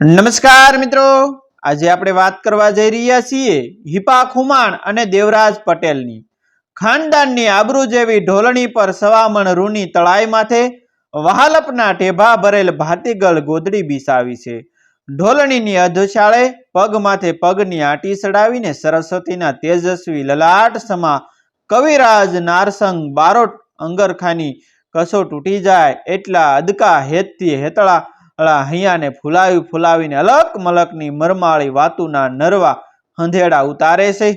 નમસ્કાર મિત્રો. આજે આપણે વાત કરવા જઈ રહ્યા છીએ હિપા ખુમાણ અને દેવરાજ પટેલની. ખાનદાનની આબરૂ જેવી ઢોલણી પર સવામણ રૂની તળાઈ માથે વહાલપના ટેભા ભરેલ ભાતીગળ ગોદડી બિસાવી છે. ઢોલણીની અધશાળે પગ માથે પગની આટી ચડાવીને સરસ્વતીના તેજસ્વી લલાટ સમા કવિરાજ નારસંગ બારોટ અંગરખાની કસો તૂટી જાય એટલા અદકા હેતથી હેતળા અળા હૈયાને ફૂલાવી ફૂલાવીને અલક મલકની મરમાળી વાતુના નરવા હંધેડા ઉતારે છે.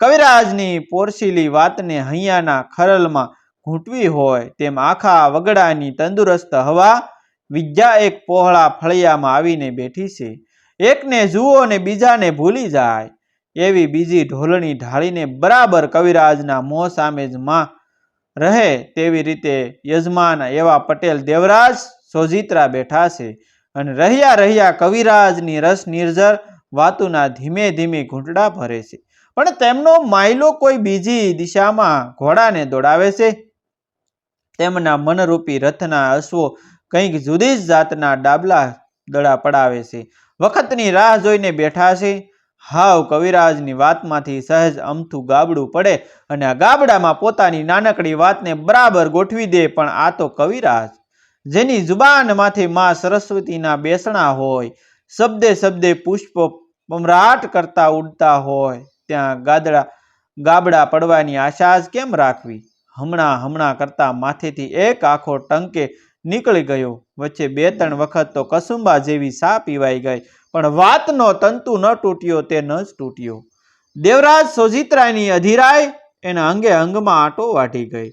કવિરાજની પોરસીલી વાતને હૈયાના ખરલમાં ઘૂંટવી હોય તેમ આખા વગડાની તંદુરસ્ત હવા વિદ્યા એક પહોળા ફળિયામાં આવીને બેઠી છે. એકને જુઓ ને બીજાને ભૂલી જાય. એવી બીજી ઢોલણી ઢાળીને બરાબર કવિરાજના મોં સામે જ માં રહે તેવી રીતે યજમાન એવા પટેલ દેવરાજ સોજિત્રા બેઠા છે અને રહ્યા રહ્યા કવિરાજની રસ નિર્જર વાતુના ધીમે ધીમે ઘૂંટડા ભરે છે. પણ તેમનો માયલો કોઈ બીજી દિશામાં ઘોડાને દોડાવે છે? તેમના મનરૂપી રથના અશ્વો કંઈક જુદી જ જાતના ડાબલા દડા પડાવે છે. વખતની રાહ જોઈને બેઠા છે. હાવ કવિરાજની વાતમાંથી સહેજ અમથું ગાબડું પડે અને આ ગાબડામાં પોતાની નાનકડી વાતને બરાબર ગોઠવી દે પણ આ તો કવિરાજ જેની જુબાનમાંથી માં સરસ્વતીના બેસણા હોય, શબ્દે શબ્દે પુષ્પ પમરાટ કરતા ઉડતા હોય. ત્યાં ગાદડા, ગાબડા પડવાની આશા જ કેમ રાખવી? હમણાં હમણાં કરતા માથેથી એક આખો ટંકે નીકળી ગયો. વચ્ચે બે ત્રણ વખત તો કસુંબા જેવી સા પીવાઈ ગઈ, પણ વાતનો તંતુ ન તૂટ્યો તે ન જ તૂટ્યો. દેવરાજ સોજિત્રાની અધિરાય એના અંગે અંગમાં આટો વાટી ગઈ.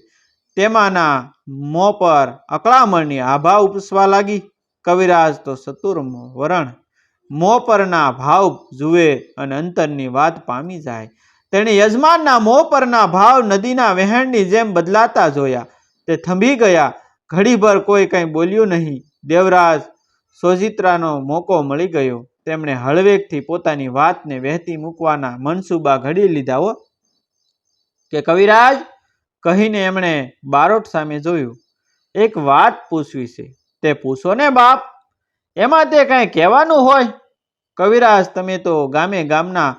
તેમાંના મો પર અકળામણની આભા ઉપસવા લાગી. કવિરાજ તો સતુર વરણ. મો પરના ભાવ જુએ અને અંતરની વાત પામી જાય. તેણે યજમાનના મો પરના ભાવ નદીના વહેણની જેમ બદલાતા જોયા. તે થંભી ગયા. ઘડીભર કોઈ કંઈ બોલ્યું નહીં. દેવરાજ સોજિત્રાનો મોકો મળી ગયો. તેમણે હળવેકથી પોતાની વાતને વહેતી મૂકવાના મનસુબા ઘડી લીધા, હો. કે કવિરાજ કહીને એમણે બારોટ સામે જોયું. એક વાત પૂછવી છે. તે પૂછો ને બાપ, એમાં તે કાંઈ કહેવાનું હોય? કવિરાજ, તમે તો ગામે ગામના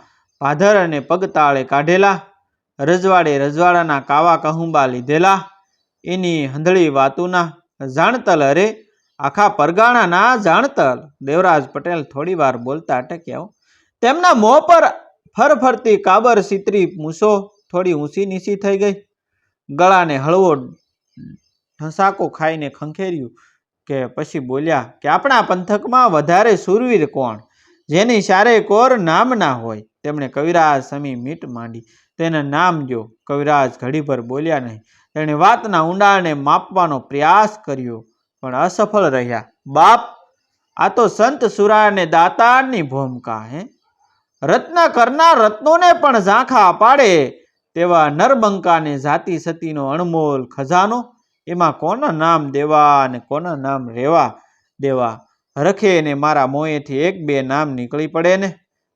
ભાદર અને પગતાળે કાઢેલા, રજવાડે રજવાડાના કાવા કહુંબા લીધેલા, એની હંધળી વાતુના જાણતલ અરે, આખા પરગાણાના જાણતલ. દેવરાજ પટેલ થોડી વાર બોલતા અટક્યા, તેમના મોં પર ફરફરતી કાબર સિત્રી મૂસો, થોડી ઊંચી નીચી થઈ ગઈ. ગળાને હળવો ઢસાકો ખાઈને ખંખેર્યું કે પછી બોલ્યા કે આપણા પંથકમાં વધારે સુરવીર કોણ? જેની સારે કોર નામ ના હોય. તેમણે કવિરાજ સમી મીટ માંડી. તેને નામ જો કવિરાજ ઘડીભર બોલ્યા નહીં. તેણે વાતના ઊંડાણને માપવાનો પ્રયાસ કર્યો, પણ અસફળ રહ્યા. બાપ, આ તો સંત સુરાને દાતારની ભૂમિકા, હે? રત્ન કરનાર રત્નોને પણ ઝાંખા પાડે. તેવા નરબંકાને જાતિ સતીનો અણમોલ ખજાનો, એમાં કોના નામ દેવા અને કોના નામ રેવા દેવા? રખે ને મારા મોંએથી એક બે નામ નીકળી પડે ને?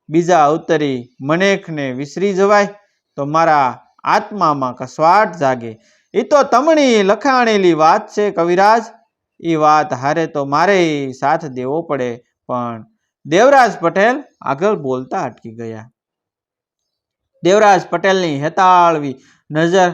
બીજા અવતરી મનેખને વિસરી જવાય? તો મારા આત્મામાં કસવાટ જાગે. એ તો તમણી લખાણેલી વાત છે કવિરાજ. એ વાત હારે તો મારે સાથ દેવો પડે. પણ દેવરાજ પટેલ આગળ બોલતા અટકી ગયા. દેવરાજ પટેલની હેતાળવી નજર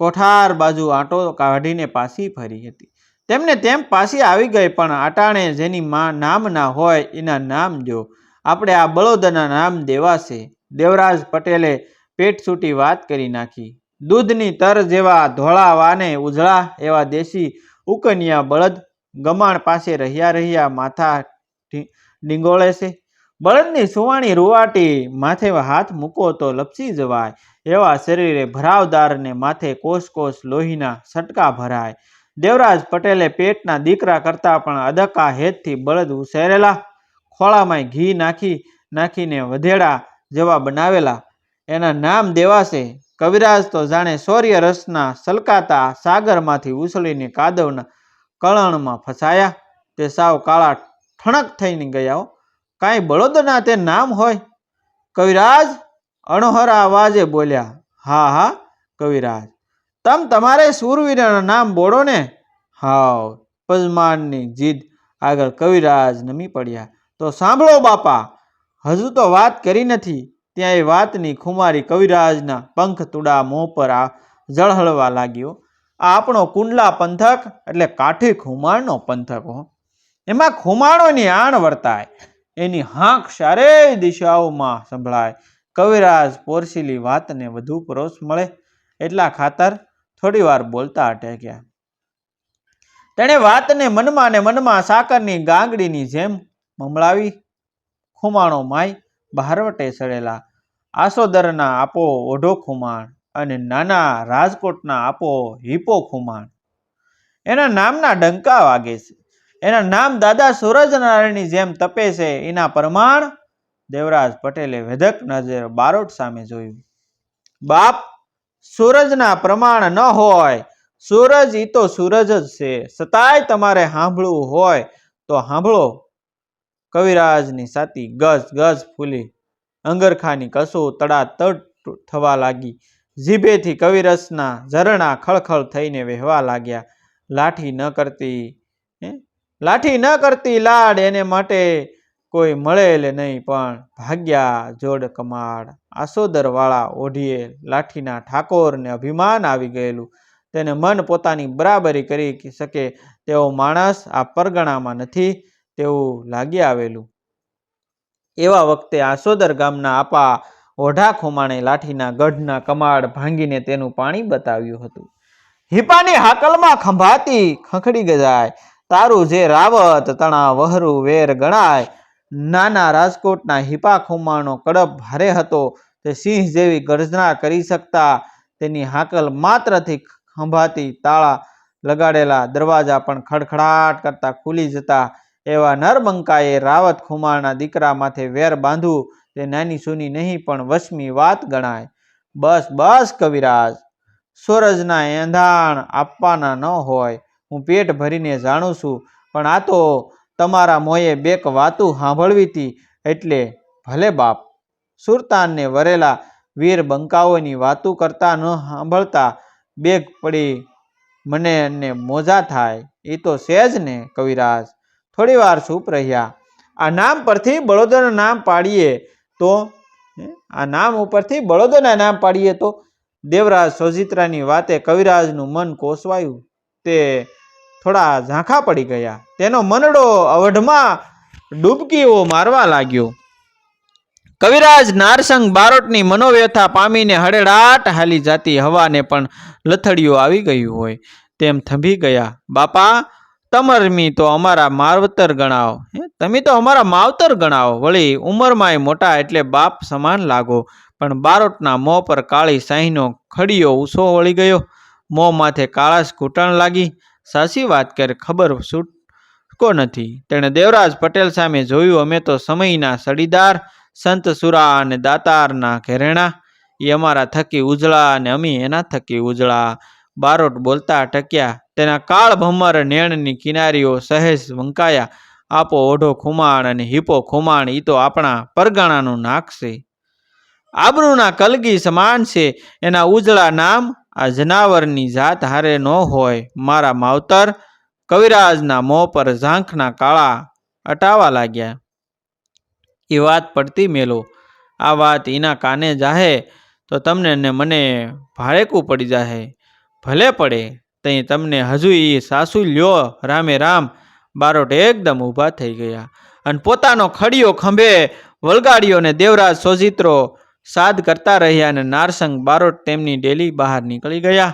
કોઠાર બાજુ આંટો કાઢીને પાછી ફરી હતી. તેમને તેમ પાછી આવી ગઈ, પણ આટાણે જેની માં નામ ના હોય એના નામ જો. આપણે આ બળોદના નામ દેવાશે દેવરાજ પટેલે પેટ છૂટી વાત કરી નાખી. દૂધની તર જેવા ધોળા વાને ઉજળા એવા દેશી ઉકનિયા બળદ ગમાણ પાસે રહ્યા રહ્યા માથા ડીંગોળે છે. બળદની સુવાણી રૂવાટી માથે હાથ મૂકો તો લપસી જવાય. એવા શરીરે ભરાવદારને માથે કોષ કોષ લોહીના સટકા ભરાય. દેવરાજ પટેલે પેટના દીકરા કરતાં પણ અદકા હેતથી બળદ ઉછેરેલા. ખોળામાં ઘી નાખી, નાખીને વધેડા જેવા બનાવેલા. એના નામ દેવાશે. કવિરાજ તો જાણે શૌર્ય રસના સલકાતા સાગરમાંથી ઉછળીને કાદવના કળણમાં ફસાયા. તે સાવ કાળા ઠણક થઈને ગયા કાંઈ બળદના તે નામ હોય? કવિરાજ અણહરા અવાજે બોલ્યા, હા હા, કવિરાજ. તમ તમારે સૂરવીરના નામ બોલો ને. હાવ, પજમાનની જીદ. આગળ કવિરાજ નમી પડ્યા, તો સાંભળો બાપા, હજુ તો વાત કરી નથી. ત્યાં એ વાતની ખુમારી કવિરાજના પંખ તુડા મોં પર આ જળહળવા લાગ્યો. આ આપણો કુંડલા પંથક એટલે કાઠી ખુમાણનો પંથક હો. એમાં ખુમાણોની આણ વર્તાય. એની હાંક ચારેય દિશાઓમાં સંભળાય. કવિરાજ પોરસીલી વાતને વધુ પરોશ મળે એટલા ખાતર થોડી વાર બોલતા અટક્યા. તેણે વાતને મનમાં ને મનમાં સાકરની ગાંગડીની જેમ મમળાવી ખુમાણો માય બહારવટે સડેલા. આસોદરના આપો ઓઢો ખુમાણ અને નાના રાજકોટના આપો હિપો ખુમાણ. એના નામના ડંકા વાગે છે. એના નામ દાદા સૂરજનારાયણની જેમ તપે છે. એના પ્રમાણ દેવરાજ પટેલે વેધક નજર બારોટ સામે જોયું. બાપ, સૂરજના પ્રમાણ ન હોય. સૂરજ ઈ તો સૂરજ જ છે. છતાંય તમારે સાંભળવું હોય તો સાંભળો કવિરાજની સાતી ગજ ગજ ફૂલી. અંગરખાની કસો તડા તડ થવા લાગી. જીભેથી કવિરસના ઝરણા ખળખળ થઈને વહેવા લાગ્યા. લાઠી ન કરતી? લાઠી ન કરતી લાડ એને માટે કોઈ મળેલ નહીં, પણ ભાગ્યા જોડ કમાડ. આસોદરવાળા ઓઢીએ લાઠીના ઠાકોરને અભિમાન આવી ગયેલું. તેને મન પોતાની બરાબરી કરી શકે તેવો માણસ આ પરગણામાં નથી તેવું લાગી આવેલું. એવા વખતે આસોદર ગામના આપા ઓઢા ખોમાણે લાઠીના ગઢના કમાડ ભાંગીને તેનું પાણી બતાવ્યું હતું. હિપાની હાકલમાં ખંભાતી ખખડી ગજાય. તારું જે રાવત, તણા વહરું વેર ગણાય. નાના રાજકોટના હિપા ખુમાનો કડપ ભારે હતો. તે સિંહ જેવી ગર્જના કરી શકતા. તેની હાકલ માત્રથી ખંભાતી તાળા લગાડેલા દરવાજા પણ ખડખડાટ કરતા ખુલી જતા. એવા નરબંકાએ રાવત ખુમાણના દીકરા માથે વેર બાંધવું તે નાની સૂની નહીં, પણ વશમી વાત ગણાય. બસ બસ, કવિરાજ. સૂરજના એંધાણ આપવાના ન હોય. હું પેટ ભરીને જાણું છું, પણ આ તો તમારા મોંએ બેક વાતું સાંભળવી હતી એટલે ભલે બાપ, સુરતાનને વરેલા વીર બંકાઓની વાતું કરતા ન સાંભળતા બેગ પડી મને ને મોજા થાય, એ તો છે જ ને કવિરાજ. થોડી વાર ચૂપ રહ્યા. આ નામ પરથી બળોદરનું નામ પાડીએ તો આ નામ ઉપરથી બળોદરના નામ પાડીએ તો દેવરાજ સોજિત્રાની વાતે કવિરાજનું મન કોસવાયું. તે થોડા ઝાંખા પડી ગયા. તેનો મનડો અવઢમાં ડૂબકીઓ મારવા લાગ્યો. કવિરાજ નારસંગ બારોટની મનોવ્યથા પામીને હડેડાટ હાલી જાતી હવાને પણ લથડિયું આવી ગયું હોય તેમ થંભી ગયા. બાપા, તમરમી તો અમારા માવતર ગણાવો તમે તો અમારા માવતર ગણાવો વળી ઉંમરમાંય મોટા એટલે બાપ સમાન લાગો. પણ બારોટના મોં પર કાળી સાહીનો ખડીયો ઉસો વળી ગયો. મોં માથે કાળાશ ઘૂંટણ લાગી. સાચી વાત કરે, ખબર છૂટકો નથી. તેણે દેવરાજ પટેલ સામે જોયું, અમે તો સમયના સડીદાર, સંત સુરા અને દાતારના ઘેરેણા. એ અમારા થકી ઉજળા અને અમે એના થકી ઉજળા. બારોટ બોલતા ટક્યા, તેના કાળ ભમર નેણની કિનારીઓ સહેજ વંકાયા. આપો ઓઢો ખુમાણ અને હિપો ખુમાણ એ તો આપણા પરગાણાનું નાક છે. આબરૂના કલગી સમાન છે. એના ઉજળા નામ આ જનાવરની જાત હારે ન હોય. મારા માવતર કવિરાજના મોં પર ઝાંખના કાળા અટાવા લાગ્યા. એ વાત પડતી મેલો. આ વાત એના કાને જાહે તો તમને ને મને ભાડેકું પડી જાહે. ભલે પડે તઈ તમને હજુ એ સાસુ લ્યો. રામે રામ બારોટ એકદમ ઊભા થઈ ગયા. અને પોતાનો ખડીયો ખંભે વળગાડ્યો ને દેવરાજ સોજિત્રો સાદ કરતા રહ્યા અને નારસંગ બારોટ તેમની ડેલી બહાર નીકળી ગયા.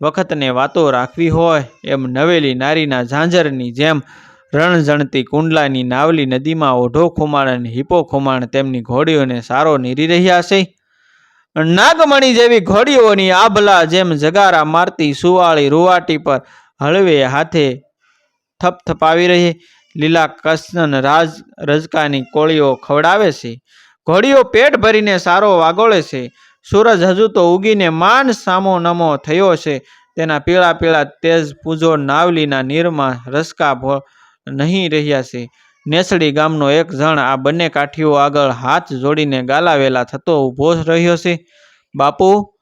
વખતને વાતો રાખવી હોય એમ નવેલી નારીના ઝાંઝરની જેમ રણઝણતી કુંડલાની નાવલી નદીમાં ઓઢો ખુમાણ અને હિપો ખુમાણ તેમની ઘોડીઓને સારો નીરી રહ્યા છે. નાગમણી જેવી ઘોડીઓની આભલા જેમ જગારા મારતી સુવાળી રૂવાટી પર હળવે હાથે થપથપાવી રહી. લીલા કૃષ્ણ રાજ રજકાની કોળીઓ ખવડાવે છે. ઘોડીઓ પેટ ભરીને સારો વાગોળે છે. સૂરજ હજુ તો ઉગીને માન સામો નમો થયો છે. તેના પીળા પીળા તેજ પૂજો નાવલીના નીરમાં રસકા નહીં રહ્યા છે. નેસડી ગામનો એક જણ આ બંને કાઠીઓ આગળ હાથ જોડીને ગાલાવેલા થતો ઊભો રહ્યો છે. બાપુ,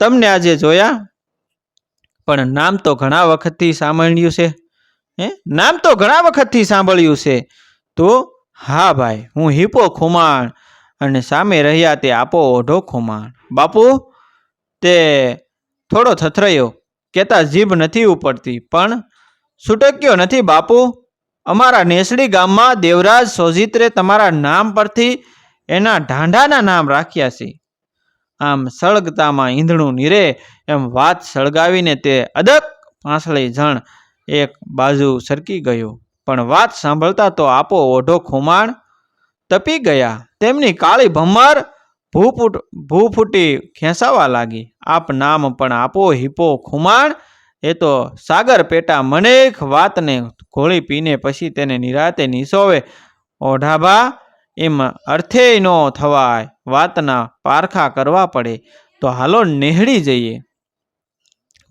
તમને આજે જોયા? પણ નામ તો ઘણા વખતથી સાંભળ્યું છે. હે? નામ તો ઘણા વખતથી સાંભળ્યું છે. તો? હા ભાઈ, હું હિપો ખુમાણ અને સામે રહ્યા તે આપો ઓઢો ખુમાણ. બાપુ, તે થોડો થથરયો, કહેતા જીભ નથી ઉપડતી, પણ છૂટક્યો નથી બાપુ. અમારા નેસડી ગામમાં દેવરાજ સોજિત્રે તમારા નામ પરથી એના ઢાંઢાના નામ રાખ્યા છે. આમ સળગતામાં ઈંધણું નીરે, એમ વાત સળગાવીને તે અદક પાંસળી જણ એક બાજુ સરકી ગયો. પણ વાત સાંભળતા તો આપો ઓઢો ખુમાણ તપી ગયા. તેમની કાળી ભમર ભૂફૂટ ભૂફૂટી ખેંચાવા લાગી. આપ નામ પણ આપો હિપો ખુમાણ. એ તો સાગર પેટા મનેક વાતને ઘોળી પીને પછી તેને નિરાતે નિસોવે. ઓઢાભા, એમ અર્થે ન થવાય. વાતના પારખા કરવા પડે. તો હાલો નેહળી જઈએ.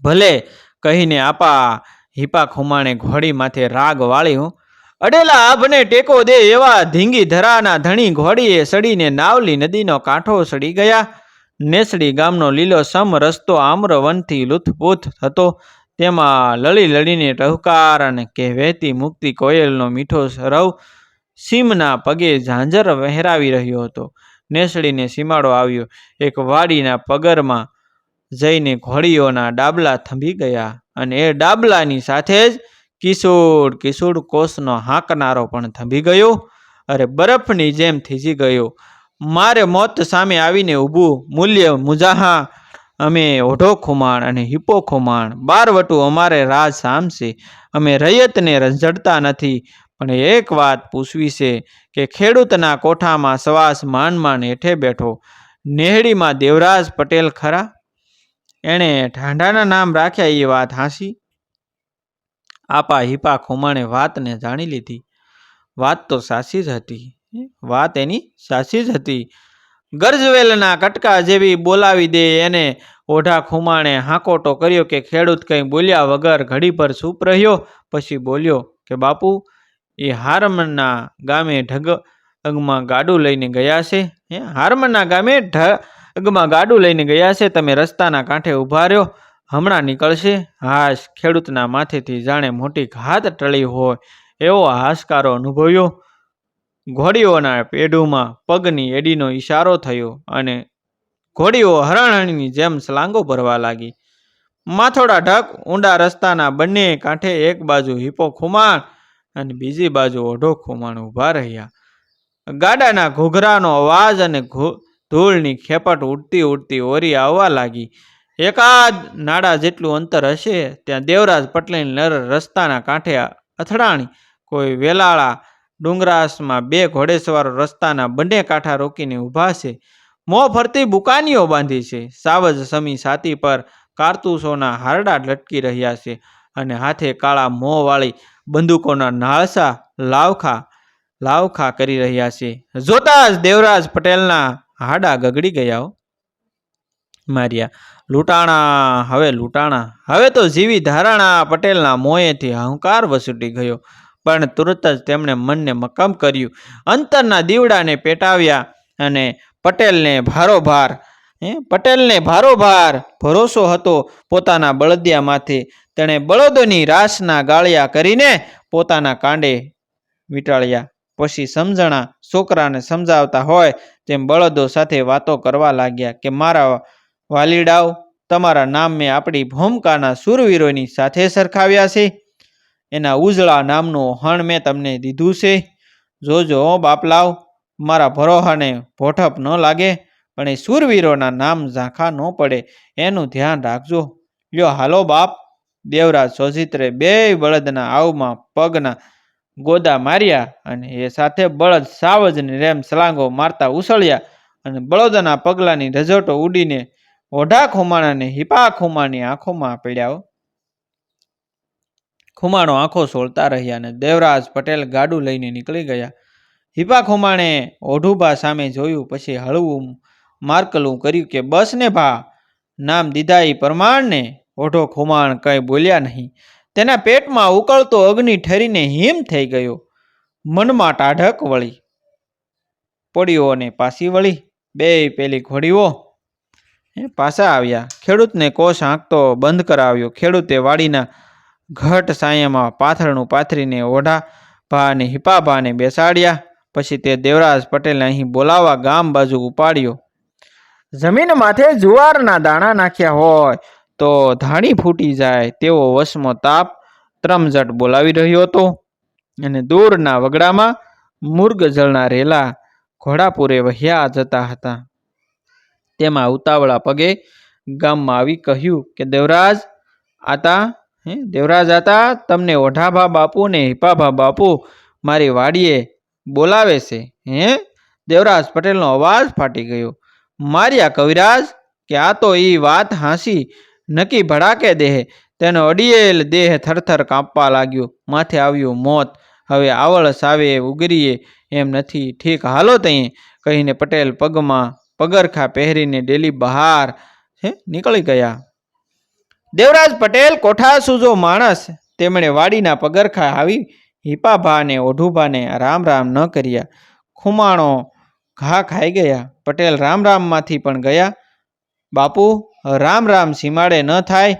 ભલે કહીને આપા હિપા ખુમાણે ઘોડી માથે રાગ વાળ્યું. અડેલા આભને ટેકો દે એવા ધીંગી ધરાના ધણી ઘોડીએ સડીને નાવલી નદીનો કાંઠો સડી ગયા. નેસડી ગામનો લીલો સમ રસ્તો આમ્રવનથી લૂથપૂથ થતો તેમાં લળી લળીને ટહુકાર અને વહેતી મુક્તિ કોયલનો મીઠો સરવ સીમના પગે ઝાંઝર વહેરાવી રહ્યો હતો. નેસડીને સીમાડો આવ્યો. એક વાડીના પગરમાં જઈને ઘોડીઓના ડાબલા થંભી ગયા અને એ ડાબલાની સાથે જ કિશોર કિશોર કોષનો હાંકનારો પણ થંભી ગયો અરે બરફની જેમ થીજી ગયો. મારે મોત સામે આવીને ઊભું. મૂલ્ય મુજાહા. અમે ઓઢો ખુમાણ અને હિપો ખુમાણ બારવટું અમારે રાજ સામશે. અમે રૈયતને રંઝડતા નથી. પણ એક વાત પૂછવી છે કે ખેડૂતના કોઠામાં સવાસ માંડ માંડ હેઠે બેઠો. નેહડીમાં દેવરાજ પટેલ ખરા? એણે ઠાંડાના નામ રાખ્યા એ વાત હાંસી? આપા હિપા ખુમાણે વાતને જાણી લીધી. વાત તો સાચી જ હતી. વાત એની સાચી જ હતી. ગરજવેલના કટકા જેવી બોલાવી દે એને ઓઢા ખુમાણે હાંકોટો કર્યો કે ખેડૂત કંઈ બોલ્યા વગર ઘડી પર ચૂપ રહ્યો. પછી બોલ્યો કે, બાપુ, એ હારમણના ગામે ઢગ અગમાં ગાડું લઈને ગયા છે. હે? હારમના ગામે ઢગમાં ગાડું લઈને ગયા છે? તમે રસ્તાના કાંઠે ઊભા રહ્યો? હમણાં નીકળશે? હાશ, ખેડૂતના માથેથી જાણે મોટી ઘાત ટળી હોય એવો હાશકારો અનુભવ્યો. ઘોડીઓના પેડુમાં પગની એડીનો ઈશારો થયો અને ઘોડીઓ હરણની જેમ સલાંગો ભરવા લાગી. માથોડા ઢક, ઊંડા રસ્તાના બંને કાંઠે એક બાજુ હિપો ખુમાણ અને બીજી બાજુ ઓઢો ખુમાણ ઊભા રહ્યા. ગાડાના ઘૂઘરાનો અવાજ અને ધૂળની ખેપટ ઉડતી ઉડતી ઓરી આવવા લાગી. એકાદ નાડા જેટલું અંતર હશે, ત્યાં દેવરાજ પટેલની નર રસ્તાના કાંઠે અથડાણી, કોઈ વેલાળા ડુંગરાસમાં બે ઘોડેસવારો રસ્તાના બંને કાંઠા રોકીને ઊભા છે. મોં ફરતી બુકાનીઓ બાંધી છે. સાવજ સમી છાતી પર કારતૂસોના હારડા લટકી રહ્યા છે અને હાથે કાળા મોંવાળી બંદૂકોના નાળસા લાવખા લાવખા કરી રહ્યા છે. જોતા જ દેવરાજ પટેલના હાડા ગગડી ગયા. માર્યા લૂંટાણા, હવે લૂંટાણા. હવે તો જીવી ધારાણા પટેલના મોંએથી અહંકાર વસૂટી ગયો, પણ તુરત જ તેમણે મનને મક્કમ કર્યું. અંતરના દીવડાને પેટાવ્યા અને પટેલને ભારોભાર, હે, પટેલને ભારોભાર ભરોસો હતો પોતાના બળદિયામાંથી. તેણે બળદોની રાસના ગાળિયા કરીને પોતાના કાંડે વીંટાળ્યા. પછી સમજણા છોકરાને સમજાવતા હોય તેમ બળદો સાથે વાતો કરવા લાગ્યા કે મારા વાલીડાઓ, તમારા નામ મેં આપણી ભૂમકાના સુરવીરોની સાથે સરખાવ્યા છે. એના ઉજળા નામનું હણ મેં તમને દીધું છે. જોજો બાપલાવ મારા ભરોહાને ભોઠપ ન લાગે, પણ એ શૂરવીરોના નામ ઝાંખા ન પડે, એનું ધ્યાન રાખજો. લ્યો, હાલો બાપ. દેવરાજ સોજિત્રે બે બળદના આવમાં પગના ગોદા માર્યા અને એ સાથે બળદ સાવજની રેમ સલાંગો મારતા ઉછળ્યા અને બળદના પગલાની રજોટો ઉડીને ઓઢા ખુમાણાને હિપા ખુમાણની આંખોમાં પીડ્યાઓ ખુમાણો આંખો સોળતા રહ્યા અને દેવરાજ પટેલ ગાડું લઈને નીકળી ગયા. હિપા ખુમાણે ઓઢુભા સામે જોયું, પછી હળવું માર્કલું કર્યું કે બસ ને ભા, નામ દીધા એ પ્રમાણને? ઓઢો ખુમાણ કંઈ બોલ્યા નહીં. તેના પેટમાં ઉકળતો અગ્નિ ઠરીને હિમ થઈ ગયો. મનમાં ટાઢક વળી પડીઓને પાછી વળી. બે પેલી ઘોડીઓ પાછા આવ્યા. ખેડૂતને કોષ હાંકતો બંધ કરાવ્યો. ખેડૂતે વાડીના ઘટ સાયામાં પાથરણું પાથરીને ઓઢા ભા અને હિપા ભાને બેસાડ્યા. પછી તે દેવરાજ પટેલને અહીં બોલાવવા ગામ બાજુ ઉપાડ્યો. જમીન માથે જુવારના દાણા નાખ્યા હોય તો ધાણી ફૂટી જાય, તેવો વશમો તાપ ત્રમઝટ બોલાવી રહ્યો હતો. અને દૂરના વગડામાં મુર્ગ જળના રેલા ઘોડાપુરે વહ્યા જતા હતા. તેમાં ઉતાવળા પગે ગામમાં આવી કહ્યું કે, દેવરાજ, આતા, હે, દેવરાજ આતા, તમને ઓઢાભા બાપુ ને હિપાભા બાપુ મારી વાડીએ બોલાવે છે. હે? દેવરાજ પટેલનો અવાજ ફાટી ગયો. માર્યા કવિરાજ, કે આ તો એ વાત હાંસી નક્કી ભડાકે દેહ, તેનો અડિયેલ દેહ થરથર કાંપવા લાગ્યો, માથે આવ્યું મોત. હવે આવળ સાવે ઉગરીએ, એમ નથી. ઠીક, હાલો તઈ કહીને પટેલ પગમાં પગરખા પહેરીને ડેલી બહાર નીકળી ગયા. દેવરાજ પટેલ કોઠા સુજો માણસ, તેમણે વાડીના પગરખા આવી હિપાભાને, ઓઢુભાને રામ રામ ન કર્યા. ખુમાણો ઘા ખાઈ ગયા. પટેલ રામ રામમાંથી પણ ગયા. બાપુ, રામ રામ સીમાડે ન થાય,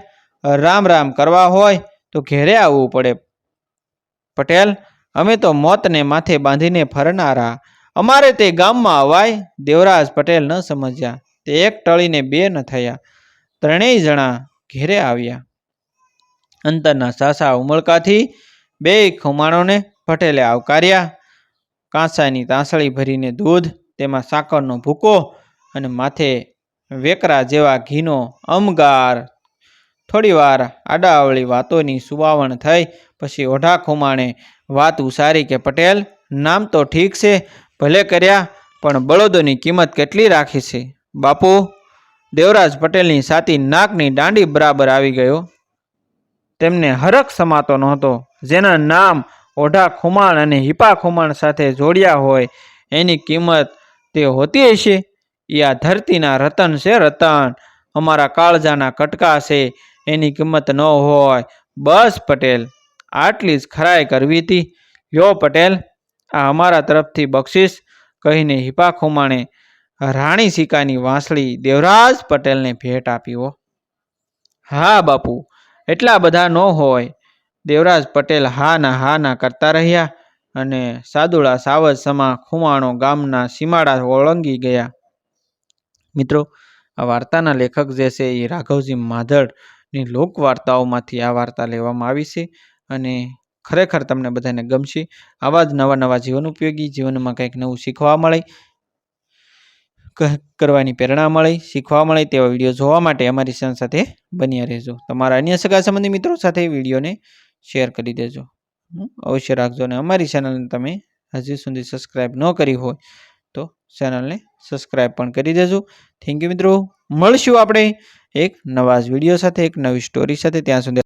રામ રામ કરવા હોય તો ઘેરે આવવું પડે. પટેલ, અમે તો મોતને માથે બાંધીને ફરનારા અમારે તે ગામમાં અવાય દેવરાજ પટેલ ન સમજ્યા. તે એક ટળીને બે ન થયા. ત્રણેય જણા ઘેરે આવ્યા. અંતરના સાસા ઉમળકાથી બે ખુમાણોને પટેલે આવકાર્યા. કાંસાની તાંસળી ભરીને દૂધ, તેમાં સાકરનો ભૂકો અને માથે વેકરા જેવા ઘીનો અમગાર. થોડીવાર આડાઅવળી વાતોની સુવાવણ થઈ, પછી ઓઢા ખુમાણે વાત ઉસારી કે, પટેલ, નામ તો ઠીક છે ભલે કર્યા, પણ બળદોની કિંમત કેટલી રાખી છે? બાપુ, દેવરાજ પટેલની સાતી નાકની દાંડી બરાબર આવી ગયો. તેમને હરખ સમાતો નહોતો. જેના નામ ઓઢા ખુમાણ અને હિપા ખુમાણ સાથે જોડ્યા હોય, એની કિંમત તે હોતી હશે? એ આ ધરતીના રતન છે, રતન. અમારા કાળજાના કટકા છે, એની કિંમત ન હોય. બસ પટેલ, આટલી જ ખરાઈ કરવી હતી. યો પટેલ આ અમારા તરફથી બક્ષિસ કહીને હિપા ખુમાણે રાણી સિકાની વાંસળી દેવરાજ પટેલને ભેટ આપી હો બાપુ, એટલા બધા ન હોય. દેવરાજ પટેલ હા ના હા ના કરતા રહ્યા અને સાદુડા સાવજ સમા ખુમાણો ગામના સીમાડા ઓળંગી ગયા. મિત્રો, આ વાર્તાના લેખક જે છે એ રાઘવજી માધડની લોકવાર્તાઓમાંથી આ વાર્તા લેવામાં આવી છે અને ખરેખર તમને બધાને ગમશે. આવા જ નવા નવા જીવન ઉપયોગી જીવનમાં કંઈક નવું શીખવા મળે કરવાની પ્રેરણા મળે, શીખવા મળે તેવા વીડિયો જોવા માટે અમારી ચેનલ સાથે બન્યા રહેજો. તમારા અન્ય સગા સંબંધી મિત્રો સાથે વિડીયોને શેર કરી દેજો. અવશ્ય રાખજો અને અમારી ચેનલને તમે હજી સુધી સબસ્ક્રાઈબ ન કરી હોય તો ચેનલને સબસ્ક્રાઈબ પણ કરી દેજો. થેન્ક યુ મિત્રો. મળશું આપણે એક નવા જ વીડિયો સાથે, એક નવી સ્ટોરી સાથે. ત્યાં સુધી